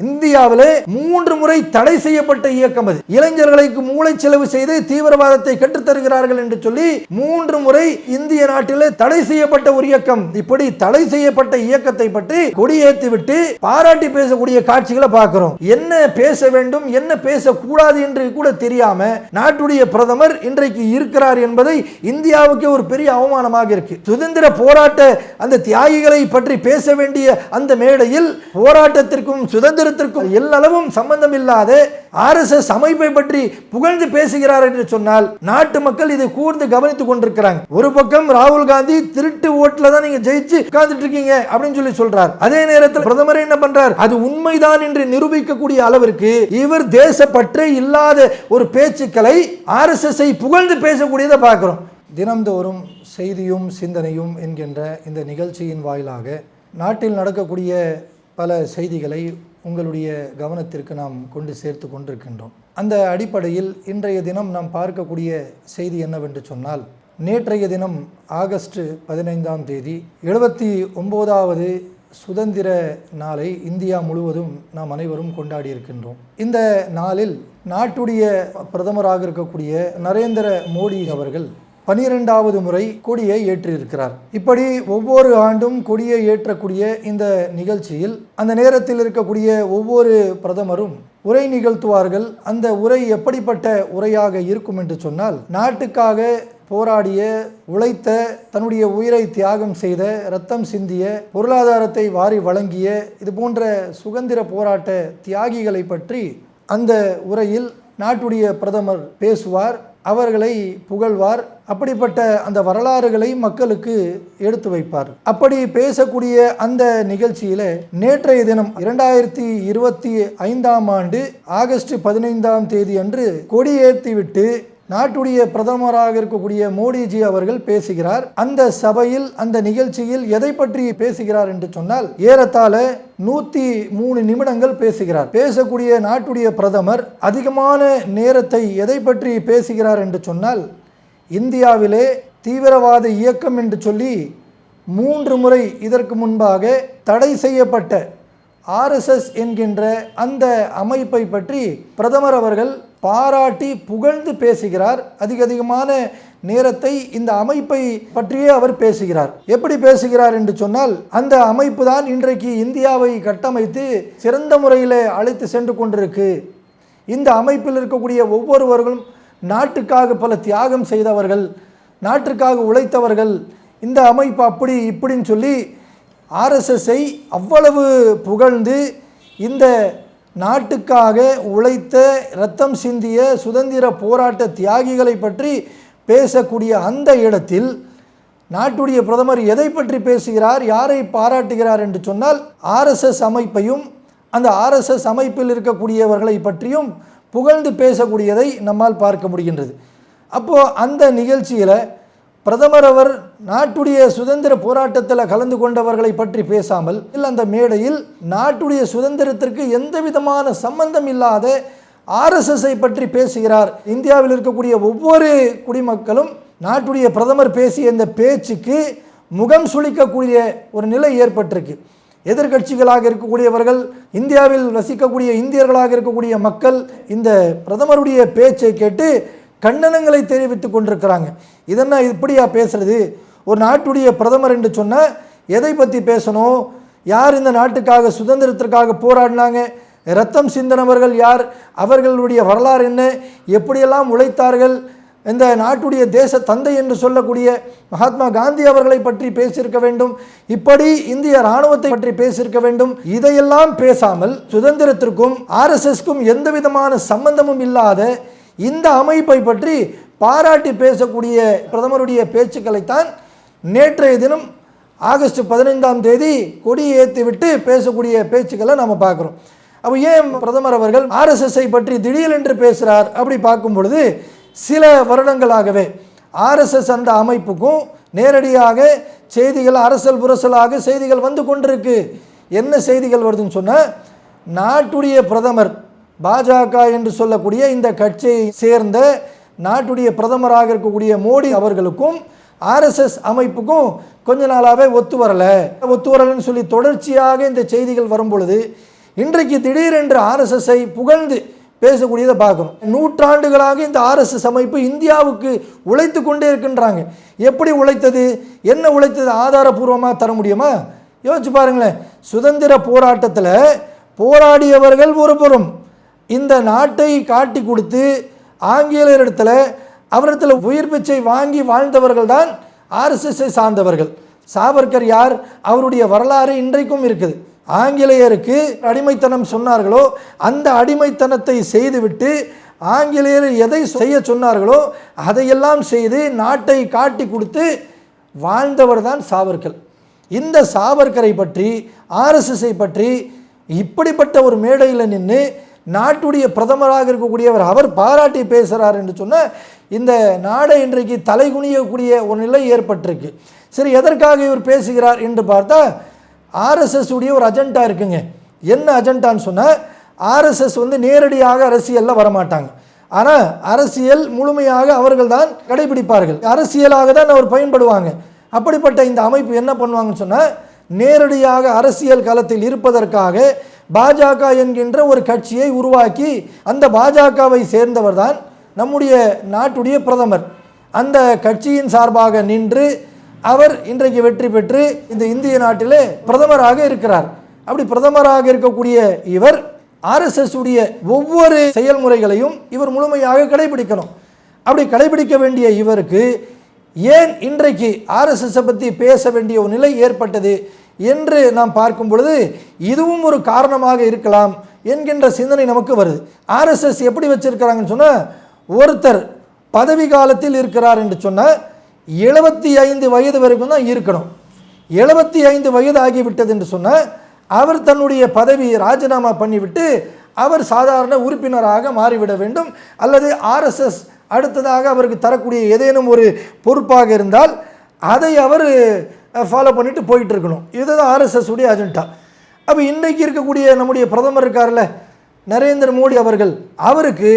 എന്ത് இந்தியாவிலே மூன்று முறை தடை செய்யப்பட்ட இயக்கம் அது. இளைஞர்களுக்கு மூளை செலவு செய்து தீவிரவாதத்தை கற்றுத்தருகிறார்கள் என்று சொல்லி மூன்று முறை இந்திய நாட்டிலே தடை செய்யப்பட்ட ஒரு இயக்கம். இப்படி தடை செய்யப்பட்ட இயக்கத்தை பற்றி கொடியேற்றி விட்டு பாராட்டி பேசக்கூடிய காட்சிகளை பார்க்கிறோம். என்ன பேச வேண்டும் என்ன பேசக்கூடாது என்று கூட தெரியாம நாட்டுடைய பிரதமர் இன்றைக்கு இருக்கிறார் என்பதை இந்தியாவுக்கு ஒரு பெரிய அவமானமாக இருக்கு. சுதந்திர போராட்ட அந்த தியாகிகளை பற்றி பேச வேண்டிய அந்த மேடையில் போராட்டத்திற்கும் சுதந்திரத்திற்கும் எல்லளவும் சம்பந்தம் இல்லாத ஆர்எஸ்எஸ் அமைப்பை பற்றி புகழ்ந்து பேசுகிறார் என்று சொன்னால் நாட்டு மக்கள் இதை கூர்ந்து கவனித்துக் கொண்டிருக்கிறாங்க. ஒரு பக்கம் ராகுல் காந்தி திருட்டு ஓட்டுல தான் நீங்க ஜெயிச்சு உட்கார்ந்துட்டு இருக்கீங்க அப்படின்னு சொல்லி சொல்றார். அதே நேரத்தில் பிரதமர் என்ன பண்றார்? அது உண்மைதான் என்று நிரூபிக்கக்கூடிய அளவிற்கு இவர் தேசப்பற்றே இல்லாத ஒரு பேச்சுக்களை ஆர்எஸ்எஸ்ஐ புகழ்ந்து பேசக்கூடியதை பார்க்குறோம். தினம்தோறும் செய்தியும் சிந்தனையும் என்கின்ற இந்த நிகழ்ச்சியின் வாயிலாக நாட்டில் நடக்கக்கூடிய பல செய்திகளை உங்களுடைய கவனத்திற்கு நாம் கொண்டு சேர்த்து கொண்டிருக்கின்றோம். அந்த அடிப்படையில் இன்றைய தினம் நாம் பார்க்கக்கூடிய செய்தி என்னவென்று சொன்னால் நேற்றைய தினம் ஆகஸ்ட் பதினைந்தாம் தேதி எழுபத்தி ஒம்போதாவது சுதந்திர நாளை இந்தியா முழுவதும் நாம் அனைவரும் கொண்டாடி இருக்கின்றோம். இந்த நாளில் நாட்டுடைய பிரதமராக இருக்கக்கூடிய நரேந்திர மோடி அவர்கள் பனிரெண்டாவது முறை கொடியை ஏற்றிருக்கிறார் இப்படி ஒவ்வொரு ஆண்டும் கொடியை ஏற்றக்கூடிய இந்த நிகழ்ச்சியில் அந்த நேரத்தில் இருக்கக்கூடிய ஒவ்வொரு பிரதமரும் உரை நிகழ்த்துவார்கள். அந்த உரை எப்படிப்பட்ட உரையாக இருக்கும் என்று சொன்னால் நாட்டுக்காக போராடிய உழைத்த தன்னுடைய உயிரை தியாகம் செய்த ரத்தம் சிந்திய பொருளாதாரத்தை வாரி வழங்கிய இது போன்ற சுதந்திர போராட்ட தியாகிகளை பற்றி அந்த உரையில் நாட்டுடைய பிரதமர் பேசுவார் அவர்களை புகழ்வார் அப்படிப்பட்ட அந்த வரலாறுகளை மக்களுக்கு எடுத்து வைப்பார். அப்படி பேசக்கூடிய அந்த நிகழ்ச்சியில் நேற்றைய தினம் இரண்டாயிரத்தி இருபத்தி ஐந்தாம் ஆண்டு ஆகஸ்ட் பதினைந்தாம் தேதி அன்று கொடியேற்றிவிட்டு நாட்டுடைய பிரதமராக இருக்கக்கூடிய மோடிஜி அவர்கள் பேசுகிறார். அந்த சபையில் அந்த நிகழ்ச்சியில் எதை பற்றி பேசுகிறார் என்று சொன்னால் ஏறத்தாழ நூத்தி மூணு நிமிடங்கள் பேசுகிறார். பேசக்கூடிய நாட்டுடைய பிரதமர் அதிகமான நேரத்தை எதை பற்றி பேசுகிறார் என்று சொன்னால் இந்தியாவிலே தீவிரவாத இயக்கம் என்று சொல்லி மூன்று முறை இதற்கு முன்பாக தடை செய்யப்பட்ட ஆர்எஸ்எஸ் என்கின்ற அந்த அமைப்பை பற்றி பிரதமர் அவர்கள் பாராட்டி புகழ்ந்து பேசுகிறார். அதிக அதிகமான நேரத்தை இந்த அமைப்பை பற்றியே அவர் பேசுகிறார். எப்படி பேசுகிறார் என்று சொன்னால் அந்த அமைப்பு தான் இன்றைக்கு இந்தியாவை கட்டமைத்து சிறந்த முறையில் அழைத்து சென்று கொண்டிருக்கு. இந்த அமைப்பில் இருக்கக்கூடிய ஒவ்வொருவர்களும் நாட்டுக்காக பல தியாகம் செய்தவர்கள் நாட்டிற்காக உழைத்தவர்கள் இந்த அமைப்பு அப்படி இப்படின்னு சொல்லி ஆர்எஸ்எஸ்ஸை அவ்வளவு புகழ்ந்து இந்த நாட்டுக்காக உழைத்த ரத்தம் சிந்திய சுதந்திர போராட்ட தியாகிகளை பற்றி பேசக்கூடிய அந்த இடத்தில் நாட்டுடைய பிரதமர் எதை பற்றி பேசுகிறார் யாரை பாராட்டுகிறார் என்று சொன்னால் ஆர்எஸ்எஸ் அமைப்பையும் அந்த ஆர்எஸ்எஸ் அமைப்பில் இருக்கக்கூடியவர்களை பற்றியும் புகழ்ந்து பேசக்கூடியதை நம்மால் பார்க்க முடிகின்றது. அப்போது அந்த நிகழ்ச்சியில் பிரதமர் அவர் நாட்டுடைய சுதந்திர போராட்டத்தில் கலந்து கொண்டவர்களை பற்றி பேசாமல் இல்லை அந்த மேடையில் நாட்டுடைய சுதந்திரத்திற்கு எந்த விதமான சம்பந்தம் இல்லாத ஆர்எஸ்எஸ்ஐ பற்றி பேசுகிறார். இந்தியாவில் இருக்கக்கூடிய ஒவ்வொரு குடிமக்களும் நாட்டுடைய பிரதமர் பேசிய இந்த பேச்சுக்கு முகம் சுளிக்கக்கூடிய ஒரு நிலை ஏற்பட்டிருக்கு. எதிர்கட்சிகளாக இருக்கக்கூடியவர்கள் இந்தியாவில் வசிக்கக்கூடிய இந்தியர்களாக இருக்கக்கூடிய மக்கள் இந்த பிரதமருடைய பேச்சை கேட்டு கண்டனங்களை தெரிவித்து கொண்டிருக்கிறாங்க. இதென்ன இப்படியா பேசுறது? ஒரு நாட்டுடைய பிரதமர் என்று சொன்னால் எதை பற்றி பேசணும்? யார் இந்த நாட்டுக்காக சுதந்திரத்திற்காக போராடினாங்க? ரத்தம் சிந்தனவர்கள் யார்? அவர்களுடைய வரலாறு என்ன? எப்படியெல்லாம் உழைத்தார்கள்? இந்த நாட்டுடைய தேச தந்தை என்று சொல்லக்கூடிய மகாத்மா காந்தி அவர்களை பற்றி பேசியிருக்க வேண்டும். இப்படி இந்திய இராணுவத்தை பற்றி பேசியிருக்க வேண்டும். இதையெல்லாம் பேசாமல் சுதந்திரத்திற்கும் ஆர்எஸ்எஸ்க்கும் எந்த விதமான சம்பந்தமும் இல்லாத இந்த அமைப்பை பற்றி பாராட்டி பேசக்கூடிய பிரதமருடைய பேச்சுக்களைத்தான் நேற்றைய தினம் ஆகஸ்ட் பதினைந்தாம் தேதி கொடி ஏற்றி விட்டு பேசக்கூடிய பேச்சுக்களை நம்ம பார்க்குறோம். அப்போ ஏன் பிரதமர் அவர்கள் ஆர்எஸ்எஸ்ஐ பற்றி திடீரென்று பேசுகிறார் அப்படி பார்க்கும் பொழுது சில வருடங்களாகவே ஆர்எஸ்எஸ் அந்த அமைப்புக்கும் நேரடியாக செய்திகள் அரசல் புரசலாக செய்திகள் வந்து கொண்டிருக்கு. என்ன செய்திகள் வருதுன்னு சொன்னால் நாட்டுடைய பிரதமர் பாஜக என்று சொல்லக்கூடிய இந்த கட்சியை சேர்ந்த நாட்டுடைய பிரதமராக இருக்கக்கூடிய மோடி அவர்களுக்கும் ஆர்எஸ்எஸ் அமைப்புக்கும் கொஞ்ச நாளாகவே ஒத்து வரலை. ஒத்து வரலைன்னு சொல்லி தொடர்ச்சியாக இந்த செய்திகள் வரும் பொழுது இன்றைக்கு திடீரென்று ஆர்எஸ்எஸ்ஸை புகழ்ந்து பேசக்கூடியதை பார்க்கணும். நூற்றாண்டுகளாக இந்த ஆர்எஸ்எஸ் அமைப்பு இந்தியாவுக்கு உழைத்து கொண்டே இருக்கின்றாங்க. எப்படி உழைத்தது? என்ன உழைத்தது? ஆதாரபூர்வமாக தர முடியுமா? யோசிச்சு பாருங்களேன். சுதந்திர போராட்டத்தில் போராடியவர்கள் ஒருபுறம் இந்த நாட்டை காட்டி கொடுத்து ஆங்கிலேயரிடத்தில் அவரிடத்தில் உயிர் பிச்சை வாங்கி வாழ்ந்தவர்கள் தான் ஆர்எஸ்எஸ்ஐ சார்ந்தவர்கள். சாவர்கர் யார்? அவருடைய வரலாறு இன்றைக்கும் இருக்குது. ஆங்கிலேயருக்கு அடிமைத்தனம் சொன்னார்களோ அந்த அடிமைத்தனத்தை செய்துவிட்டு ஆங்கிலேயர் எதை செய்ய சொன்னார்களோ அதையெல்லாம் செய்து நாட்டை காட்டி கொடுத்து வாழ்ந்தவர் தான் சாவர்கர் இந்த சாவர்கரை பற்றி ஆர்எஸ்எஸை பற்றி இப்படிப்பட்ட ஒரு மேடையில் நின்று நாட்டுடைய பிரதமராக இருக்கக்கூடியவர் அவர் பாராட்டி பேசுகிறார் என்று சொன்ன இந்த நாடை இன்றைக்கு தலைகுனியக்கூடிய ஒரு நிலை ஏற்பட்டிருக்கு. சரி எதற்காக இவர் பேசுகிறார் என்று பார்த்தா ஆர்எஸ்எஸ் உடைய ஒரு அஜெண்டா இருக்குங்க. என்ன அஜெண்டான்னு சொன்னால் ஆர்எஸ்எஸ் வந்து நேரடியாக அரசியலில் வரமாட்டாங்க. ஆனால் அரசியல் முழுமையாக அவர்கள் தான் கடைபிடிப்பார்கள். அரசியலாக தான் அவர் பயன்படுவாங்க. அப்படிப்பட்ட இந்த அமைப்பு என்ன பண்ணுவாங்கன்னு சொன்னால் நேரடியாக அரசியல் களத்தில் இருப்பதற்காக பாஜக என்கின்ற ஒரு கட்சியை உருவாக்கி அந்த பாஜகவை சேர்ந்தவர் தான் நம்முடைய நாட்டுடைய பிரதமர். அந்த கட்சியின் சார்பாக நின்று அவர் இன்றைக்கு வெற்றி பெற்று இந்த இந்திய நாட்டிலே பிரதமராக இருக்கிறார். அப்படி பிரதமராக இருக்கக்கூடிய இவர் ஆர்எஸ்எஸ் உடைய ஒவ்வொரு செயல்முறைகளையும் இவர் முழுமையாக கடைபிடிக்கணும். அப்படி கடைபிடிக்க வேண்டிய இவருக்கு ஏன் இன்றைக்கு ஆர்எஸ்எஸ்ஸை பற்றி பேச வேண்டிய ஒரு நிலை ஏற்பட்டது என்று நாம் பார்க்கும் பொழுது இதுவும் ஒரு காரணமாக இருக்கலாம் என்கின்ற சிந்தனை நமக்கு வருது. ஆர்எஸ்எஸ் எப்படி வச்சிருக்கிறாங்கன்னு சொன்னால் ஒருத்தர் பதவி காலத்தில் இருக்கிறார் என்று சொன்னால் எழுபத்தி ஐந்து வயது வரைக்கும் தான் இருக்கணும். எழுபத்தி ஐந்து வயது ஆகிவிட்டது என்று சொன்னால் அவர் தன்னுடைய பதவியை ராஜினாமா பண்ணிவிட்டு அவர் சாதாரண உறுப்பினராக மாறிவிட வேண்டும். அல்லது ஆர்எஸ்எஸ் அடுத்ததாக அவருக்கு தரக்கூடிய ஏதேனும் ஒரு பொறுப்பாக இருந்தால் அதை அவர் ஃபாலோ பண்ணிட்டு போயிட்டு இருக்கணும் இதுதான் ஆர்எஸ்எஸ் உடைய அஜெண்டா அப்போ இன்றைக்கி இருக்கக்கூடிய நம்முடைய பிரதமர் இருக்கார்ல நரேந்திர மோடி அவர்கள் அவருக்கு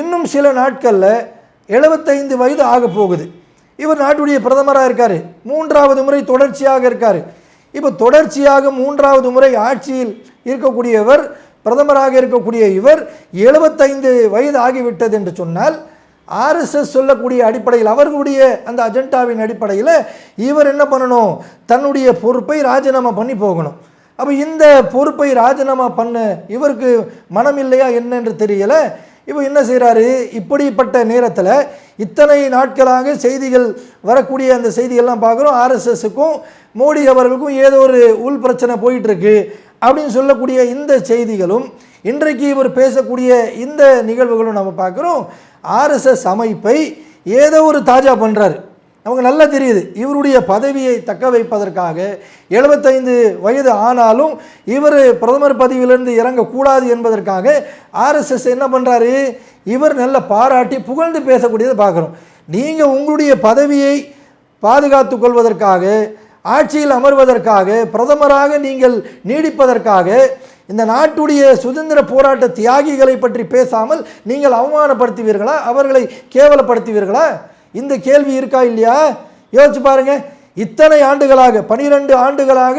இன்னும் சில நாட்களில் எழுபத்தைந்து வயது ஆக போகுது இவர் நாட்டுடைய பிரதமராக இருக்கார். மூன்றாவது முறை தொடர்ச்சியாக இருக்கார். இப்போ தொடர்ச்சியாக மூன்றாவது முறை ஆட்சியில் இருக்கக்கூடியவர் பிரதமராக இருக்கக்கூடிய இவர் எழுபத்தைந்து வயது ஆகிவிட்டது என்று சொன்னால் ஆர்எஸ்எஸ் சொல்லக்கூடிய அடிப்படையில் அவர்களுடைய அந்த அஜெண்டாவின் அடிப்படையில் இவர் என்ன பண்ணணும்? தன்னுடைய பொறுப்பை ராஜினாமா பண்ணி போகணும். அப்போ இந்த பொறுப்பை ராஜினாமா பண்ண இவருக்கு மனம் இல்லையா என்னென்று தெரியலை. இப்போ என்ன செய்கிறாரு இப்படிப்பட்ட நேரத்தில் இத்தனை நாட்களாக செய்திகள் வரக்கூடிய அந்த செய்திகள்லாம் பார்க்குறோம். ஆர்எஸ்எஸுக்கும் மோடி அவர்களுக்கும் ஏதோ ஒரு உள் பிரச்சனை போயிட்டுருக்கு அப்படின்னு சொல்லக்கூடிய இந்த செய்திகளும் இன்றைக்கு இவர் பேசக்கூடிய இந்த நிகழ்வுகளும் நம்ம பார்க்குறோம். ஆர்எஸ்எஸ் அமைப்பை ஏதோ ஒரு தாஜா பண்ணுறாரு நமக்கு நல்லா தெரியுது. இவருடைய பதவியை தக்க வைப்பதற்காக எழுபத்தைந்து வயது ஆனாலும் இவர் பிரதமர் பதவியிலிருந்து இறங்கக்கூடாது என்பதற்காக ஆர்எஸ்எஸ் என்ன பண்ணுறாரு இவர் நல்ல பாராட்டி புகழ்ந்து பேசக்கூடியதை பார்க்குறோம் நீங்கள் உங்களுடைய பதவியை பாதுகாத்து கொள்வதற்காக ஆட்சியில் அமர்வதற்காக பிரதமராக நீங்கள் நீடிப்பதற்காக இந்த நாட்டுடைய சுதந்திர போராட்ட தியாகிகளை பற்றி பேசாமல் நீங்கள் அவமானப்படுத்துவீர்களா? அவர்களை கேவலப்படுத்துவீர்களா? இந்த கேள்வி இருக்கா இல்லையா? யோசிச்சு பாருங்க. இத்தனை ஆண்டுகளாக பனிரெண்டு ஆண்டுகளாக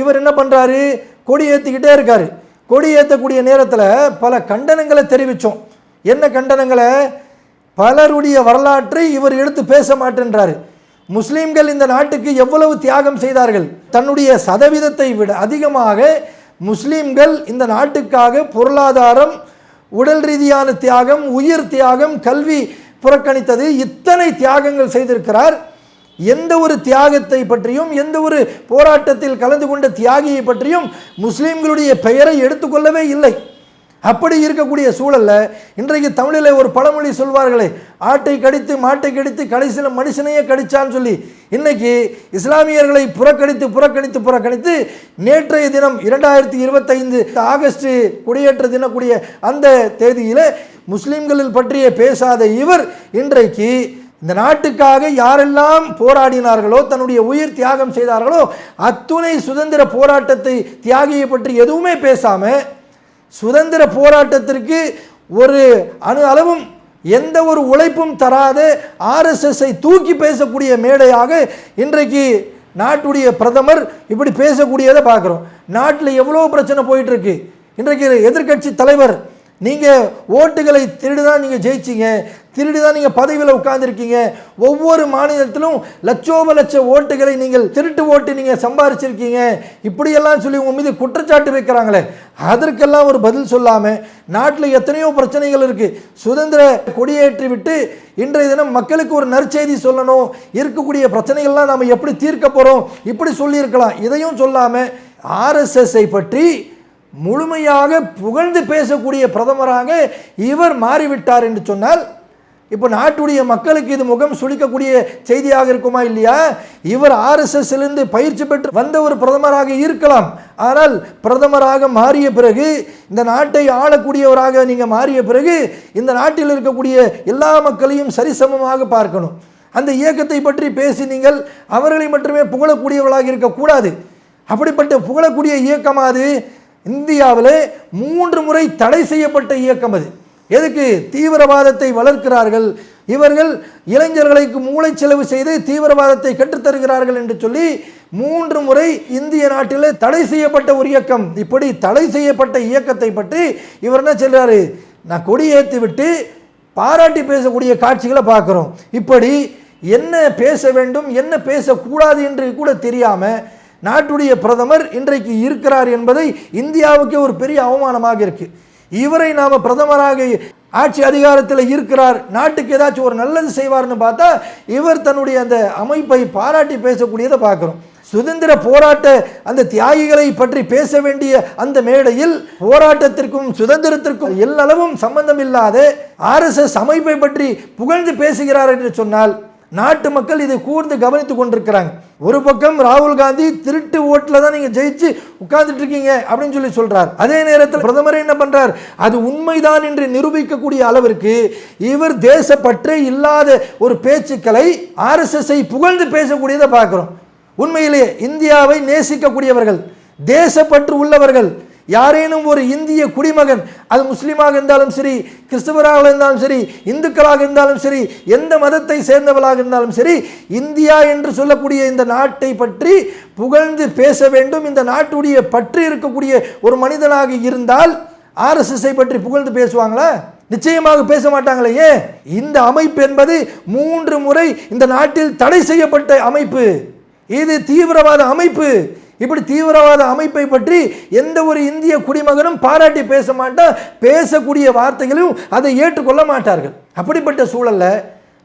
இவர் என்ன பண்ணுறாரு கொடி ஏற்றிக்கிட்டே இருக்கார். கொடி ஏற்றக்கூடிய நேரத்தில் பல கண்டனங்களை தெரிவித்தோம் என்ன கண்டனங்களை? பலருடைய வரலாற்றை இவர் எடுத்து பேச மாட்டேன்றாரு. முஸ்லீம்கள் இந்த நாட்டுக்கு எவ்வளவு தியாகம் செய்தார்கள்? தன்னுடைய சதவீதத்தை விட அதிகமாக முஸ்லீம்கள் இந்த நாட்டுக்காக பொருளாதாரம் உடல் ரீதியான தியாகம் உயிர் தியாகம் கல்வி புறக்கணித்தது இத்தனை தியாகங்கள் செய்திருக்கிறார். எந்த ஒரு தியாகத்தை பற்றியும் எந்த ஒரு போராட்டத்தில் கலந்து கொண்ட தியாகியை பற்றியும் முஸ்லீம்களுடைய பெயரை எடுத்துக்கொள்ளவே இல்லை. அப்படி இருக்கக்கூடிய சூழல்ல இன்றைக்கு தமிழில் ஒரு பழமொழி சொல்வார்களே ஆட்டை கடித்து மாட்டை கடித்து கடைசியில் மனுஷனையே கடிச்சான்னு சொல்லி இன்னைக்கு இஸ்லாமியர்களை புறக்கணித்து புறக்கணித்து புறக்கணித்து நேற்றைய தினம் இரண்டாயிரத்தி இருபத்தைந்து ஆகஸ்ட் குடியேற்ற தினக்கூடிய அந்த தேதியில் முஸ்லீம்களில் பற்றிய பேசாத இவர் இன்றைக்கு இந்த நாட்டுக்காக யாரெல்லாம் போராடினார்களோ தன்னுடைய உயிர் தியாகம் செய்தார்களோ அத்துணை சுதந்திர போராட்டத்தை தியாகியை பற்றி எதுவுமே பேசாமல் சுதந்திர போராட்டத்திற்கு ஒரு அணு அளவும் எந்த ஒரு உழைப்பும் தராத ஆர்எஸ்எஸ்ஸை தூக்கி பேசக்கூடிய மேடையாக இன்றைக்கு நாட்டுடைய பிரதமர் இப்படி பேசக்கூடியதை பார்க்குறோம். நாட்டில் எவ்வளோ பிரச்சனை போயிட்டுருக்கு. இன்றைக்கு எதிர்க்கட்சி தலைவர் நீங்கள் ஓட்டுகளை திருடி தான் நீங்கள் ஜெயிச்சீங்க. திருடி தான் நீங்கள் பதவியில் உட்காந்துருக்கீங்க ஒவ்வொரு மாநிலத்திலும் லட்சோப லட்ச ஓட்டுகளை நீங்கள் திருட்டு ஓட்டு நீங்கள் சம்பாரிச்சிருக்கீங்க. இப்படியெல்லாம் சொல்லி உங்கள் மீது குற்றச்சாட்டு வைக்கிறாங்களே. அதற்கெல்லாம் ஒரு பதில் சொல்லாமல் நாட்டில் எத்தனையோ பிரச்சனைகள் இருக்குது சுதந்திர கொடியேற்றி விட்டு இன்றைய தினம் மக்களுக்கு ஒரு நற்செய்தி சொல்லணும். இருக்கக்கூடிய பிரச்சனைகள்லாம் நம்ம எப்படி தீர்க்க போகிறோம் இப்படி சொல்லியிருக்கலாம். இதையும் சொல்லாமல் ஆர்எஸ்எஸ்ஐ பற்றி முழுமையாக புகழ்ந்து பேசக்கூடிய பிரதமராக இவர் மாறிவிட்டார் என்று சொன்னால் இப்போ நாட்டுடைய மக்களுக்கு இது முகம் சுளிக்கக்கூடிய செய்தியாக இருக்குமா இல்லையா? இவர் ஆர்எஸ்எஸ்லேருந்து பயிற்சி பெற்று வந்த ஒரு பிரதமராக இருக்கலாம். ஆனால் பிரதமராக மாறிய பிறகு இந்த நாட்டை ஆளக்கூடியவராக நீங்கள் மாறிய பிறகு இந்த நாட்டில் இருக்கக்கூடிய எல்லா மக்களையும் சரிசமமாக பார்க்கணும். அந்த இயக்கத்தை பற்றி பேசி நீங்கள் அவர்களை மட்டுமே புகழக்கூடியவர்களாக இருக்கக்கூடாது. அப்படிப்பட்ட புகழக்கூடிய இயக்கம் அது இந்தியாவில் மூன்று முறை தடை செய்யப்பட்ட இயக்கம் அது. எதுக்கு தீவிரவாதத்தை வளர்க்கிறார்கள்? இவர்கள் இளைஞர்களுக்கு மூளை செலவு செய்து தீவிரவாதத்தை கற்றுத்தருகிறார்கள் என்று சொல்லி மூன்று முறை இந்திய நாட்டில் தடை செய்யப்பட்ட ஒரு இயக்கம். இப்படி தடை செய்யப்பட்ட இயக்கத்தை பற்றி இவர் என்ன சொல்கிறாரு நான் கொடியேற்றி விட்டு பாராட்டி பேசக்கூடிய காட்சிகளை பார்க்குறோம். இப்படி என்ன பேச வேண்டும் என்ன பேசக்கூடாது என்று கூட தெரியாமல் நாட்டுடைய பிரதமர் இன்றைக்கு இருக்கிறார் என்பதை இந்தியாவுக்கே ஒரு பெரிய அவமானமாக இருக்குது இவரை நாம் பிரதமராக ஆட்சி அதிகாரத்தில் இருக்கிறார். நாட்டுக்கு ஏதாச்சும் ஒரு நல்லது செய்வார்னு பார்த்தா இவர் தன்னுடைய அந்த அமைப்பை பாராட்டி பேசக்கூடியதை பார்க்குறோம். சுதந்திர போராட்ட அந்த தியாகிகளை பற்றி பேச வேண்டிய அந்த மேடையில் போராட்டத்திற்கும் சுதந்திரத்திற்கும் எல்லளவும் சம்பந்தம் இல்லாத ஆர்எஸ்எஸ் அமைப்பை பற்றி புகழ்ந்து பேசுகிறார் என்று சொன்னால் நாட்டு மக்கள் இதை கூர்ந்து கவனித்து கொண்டிருக்கிறாங்க. ஒரு பக்கம் ராகுல் காந்தி திருட்டு ஓட்டில் தான் நீங்கள் ஜெயிச்சு உட்கார்ந்துட்டு இருக்கீங்க அப்படின்னு சொல்லி சொல்கிறார் அதே நேரத்தில் பிரதமர் என்ன பண்ணுறார் அது உண்மைதான் என்று நிரூபிக்கக்கூடிய அளவிற்கு இவர் தேசப்பற்றே இல்லாத ஒரு பேச்சுக்களை ஆர்எஸ்எஸ்ஐ புகழ்ந்து பேசக்கூடியதை பார்க்குறோம். உண்மையிலேயே இந்தியாவை நேசிக்கக்கூடியவர்கள் தேசப்பற்று உள்ளவர்கள் யாரேனும் ஒரு இந்திய குடிமகன் அது முஸ்லீமாக இருந்தாலும் சரி கிறிஸ்தவராக இருந்தாலும் சரி இந்துக்களாக இருந்தாலும் சரி எந்த மதத்தை சேர்ந்தவர்களாக இருந்தாலும் சரி இந்தியா என்று சொல்லக்கூடிய இந்த நாட்டை பற்றி புகழ்ந்து பேச வேண்டும். இந்த நாட்டுடைய பற்றி இருக்கக்கூடிய ஒரு மனிதனாக இருந்தால் ஆர்எஸ்எஸ்ஐ பற்றி புகழ்ந்து பேசுவாங்களா? நிச்சயமாக பேச மாட்டாங்களே ஏன்? இந்த அமைப்பு என்பது மூன்று முறை இந்த நாட்டில் தடை செய்யப்பட்ட அமைப்பு. இது தீவிரவாத அமைப்பு. இப்படி தீவிரவாத அமைப்பை பற்றி எந்த ஒரு இந்திய குடிமகனும் பாராட்டி பேச மாட்டான் பேசக்கூடிய வார்த்தைகளையும் அதை ஏற்றுக்கொள்ள மாட்டார்கள். அப்படிப்பட்ட சூழல்ல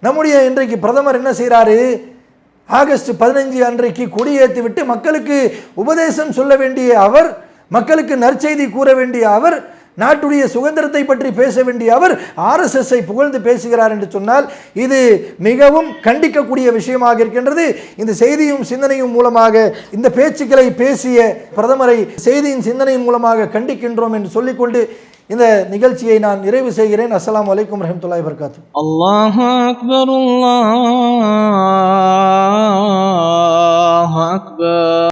நம்முடைய இன்றைக்கு பிரதமர் என்ன செய்கிறாரு ஆகஸ்ட் பதினஞ்சு அன்றைக்கு கொடியேற்றி விட்டு மக்களுக்கு உபதேசம் சொல்ல வேண்டிய அவர் மக்களுக்கு நற்செய்தி கூற வேண்டிய அவர் நாட்டுடைய சுதந்திரத்தை பற்றி பேச வேண்டிய அவர் ஆர்எஸ்எஸ்ஐ புகழ்ந்து பேசுகிறார் என்று சொன்னால் இது மிகவும் கண்டிக்கக்கூடிய விஷயமாக இருக்கின்றது. இந்த செய்தியும் சிந்தனையும் மூலமாக இந்த பேச்சுக்களை பேசிய பிரதமரை செய்தியின் சிந்தனையின் மூலமாக கண்டிக்கின்றோம் என்று சொல்லிக்கொண்டு இந்த நிகழ்ச்சியை நான் நிறைவு செய்கிறேன். அஸ்லாம் வலைக்கம் ரஹமத்துல்லாய் வர்காத்து அல்லாஹ் அக்பர் அல்லாஹ் அக்பர்